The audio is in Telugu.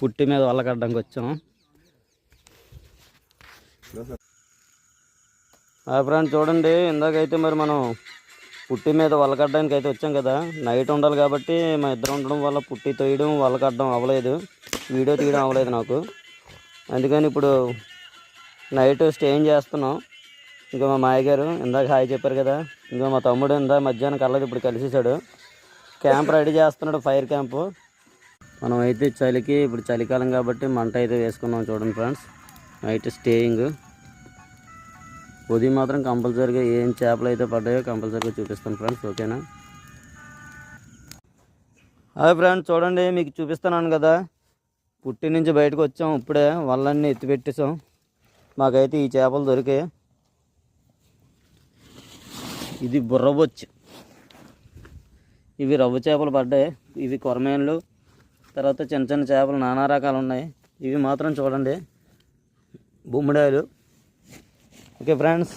పుట్టి మీద వల్లగడ్డానికి వచ్చాం. ఫ్రెండ్ చూడండి ఇందాకైతే మరి మనం పుట్టి మీద వల్లగడ్డానికి అయితే వచ్చాం కదా. నైట్ ఉండాలి కాబట్టి మా ఇద్దరు ఉండడం వల్ల పుట్టి తోయడం వలకడ్డం అవ్వలేదు. వీడియో తీయడం అవ్వలేదు నాకు. అందుకని ఇప్పుడు నైట్ స్టేయింగ్ చేస్తున్నాం. ఇంకా మా మాయగారు ఇందాక హాయ్ చెప్పారు కదా. ఇంకా మా తమ్ముడు ఇందా మధ్యాహ్నం కలదు ఇప్పుడు కలిసేసాడు క్యాంప్ రెడీ చేస్తున్నాడు ఫైర్ క్యాంపు. మనం అయితే చలికి ఇప్పుడు చలికాలం కాబట్టి మంట అయితే వేసుకున్నాం చూడండి ఫ్రెండ్స్. Night staying. ఉదయం మాత్రం కంపల్సరీగా ఏం చేపలు అయితే పడ్డాయో కంపల్సరీగా చూపిస్తాను ఫ్రెండ్స్ ఓకేనా? అదే ఫ్రెండ్స్ చూడండి మీకు చూపిస్తున్నాను కదా. పుట్టి నుంచి బయటకు వచ్చాం ఇప్పుడే వల్లన్నీ ఎత్తిపెట్టేసాం మాకైతే ఈ చేపలు దొరికాయి. ఇది బుర్రబొచ్చు. ఇవి రవ్వ చేపలు పడ్డాయి. ఇవి కొరమేన్లు తర్వాత చిన్న చిన్న చేపలు నానా రకాలు ఉన్నాయి. ఇవి మాత్రం చూడండి. బొమ్మిడాయలు. Okay friends